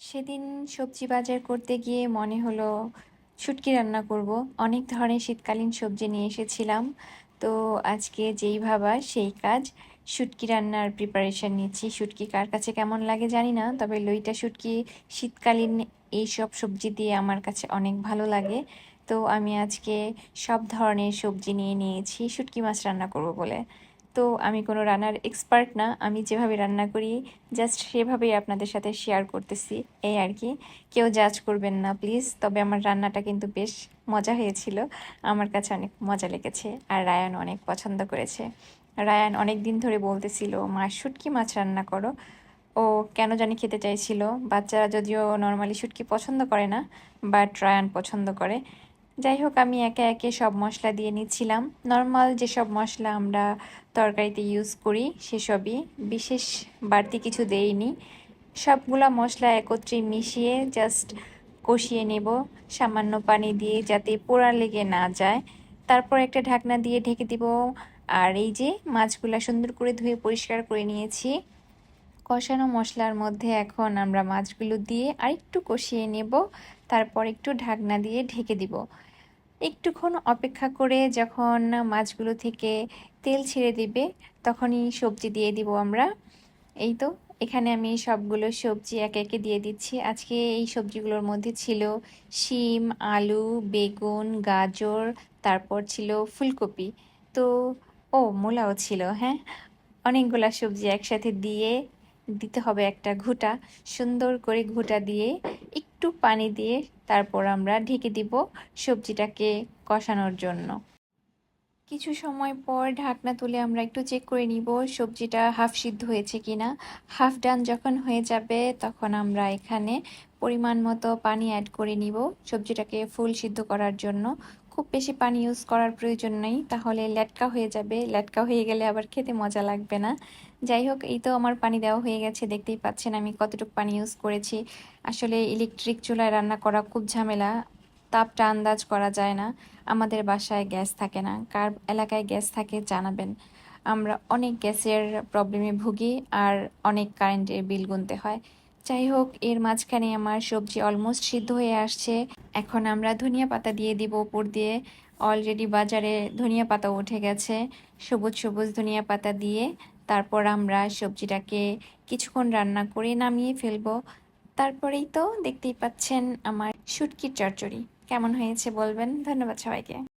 সেদিন সবজি বাজার করতে গিয়ে মনে হলো, শুটকি রান্না করব। অনেক ধরনের শীতকালীন সবজি নিয়ে এসেছিলাম। তো আজকে যেই ভাবা, সেই কাজ। শুটকি রান্নার প্রিপারেশন নিচ্ছি। শুটকি কার কাছে কেমন লাগে জানি না, তবে লইটা শুটকি শীতকালীন এই সব সবজি দিয়ে আমার কাছে অনেক ভালো লাগে। তো আমি আজকে সব ধরনের সবজি নিয়ে নিয়েছি। শুটকি মাছ রান্না করব বলে। তো আমি কোনো রান্নার এক্সপার্ট না, আমি যেভাবে রান্না করি জাস্ট সেভাবেই আপনাদের সাথে শেয়ার করতেছি, এই আর কি। কেউ জাজ করবেন না প্লিজ তবে আমার রান্নাটা কিন্তু বেশ মজা হয়েছিল। আমার কাছে অনেক মজা লেগেছে আর রায়ান অনেক পছন্দ করেছে। রায়ান অনেক দিন ধরে বলতেছিল, মা, শুটকি মাছ রান্না করো। ও কেন জানি খেতে চাইছিল। বাচ্চারা যদিও নর্মালি শুটকি পছন্দ করে না বাট রায়ান পছন্দ করে। যাই হোক আমি একে একে সব মশলা দিয়ে নিচ্ছিলাম। নর্মাল যেসব মশলা আমরা তরকারিতে ইউজ করি, সেসবই। বিশেষ বাড়তি কিছু দেইনি। সবগুলা মশলা একত্রে মিশিয়ে জাস্ট কষিয়ে নেব। সামান্য পানি দিয়ে যাতে পোড়া লেগে না যায়। তারপর একটা ঢাকনা দিয়ে ঢেকে দিব। আর এই যে মাছগুলা সুন্দর করে ধুয়ে পরিষ্কার করে নিয়েছি। কষানো মশলার মধ্যে এখন আমরা মাছগুলো দিয়ে আরেকটু কষিয়ে নেব। তারপর একটু ঢাকনা দিয়ে ঢেকে দিব। একটুক্ষণ অপেক্ষা করে যখন মাছগুলো থেকে তেল ছেড়ে দিবে, তখনই সবজি দিয়ে দিব আমরা। এই তো, এখানে আমি সবগুলো সবজি একে একে দিয়ে দিচ্ছি। আজকে এই সবজিগুলোর মধ্যে ছিল শিম, আলু, বেগুন, গাজর, তারপর ছিল ফুলকপি। তো, ও, মূলাও ছিল হ্যাঁ? অনেকগুলা সবজি একসাথে দিয়ে দিতে হবে একটা ঘুটা। সুন্দর করে ঘুটা দিয়ে একটু পানি দিয়ে তারপর আমরা ঢেকে দিব সবজিটাকে কষানোর জন্য। কিছু সময় পর ঢাকনা তুলে আমরা একটু চেক করে নিব সবজিটা হাফ সিদ্ধ হয়েছে কিনা। হাফ ডান যখন হয়ে যাবে তখন আমরা এখানে পরিমাণ মতো পানি অ্যাড করে নিব সবজিটাকে ফুল সিদ্ধ করার জন্য। খুব বেশি পানি ইউজ করার প্রয়োজন নেই, তাহলে ল্যাটকা হয়ে যাবে। ল্যাটকা হয়ে গেলে আবার খেতে মজা লাগবে না। যাই হোক, এই তো আমার পানি দেওয়া হয়ে গেছে, দেখতেই পাচ্ছেন আমি কতটুকু পানি ইউজ করেছি। আসলে ইলেকট্রিক চুলায় রান্না করা খুব ঝামেলা, তাপটা আন্দাজ করা যায় না। আমাদের বাসায় গ্যাস থাকে না, কার এলাকায় গ্যাস থাকে জানাবেন। আমরা অনেক গ্যাসের প্রবলেমে ভুগি আর অনেক কারেন্টের বিল গুনতে হয়। যাই হোক, এর মাঝখানে আমার সবজি অলমোস্ট সিদ্ধ হয়ে আসছে। এখন আমরা ধনিয়া পাতা দিয়ে দিব উপর দিয়ে। অলরেডি বাজারে ধনিয়া পাতা উঠে গেছে। সবুজ সবুজ ধনিয়া পাতা দিয়ে তারপর আমরা সবজিটাকে কিছুক্ষণ রান্না করে নামিয়ে ফেলব। তারপরেই তো দেখতেই পাচ্ছেন আমার শুটকির চচ্চড়ি। কেমন হয়েছে বলবেন? ধন্যবাদ সবাইকে।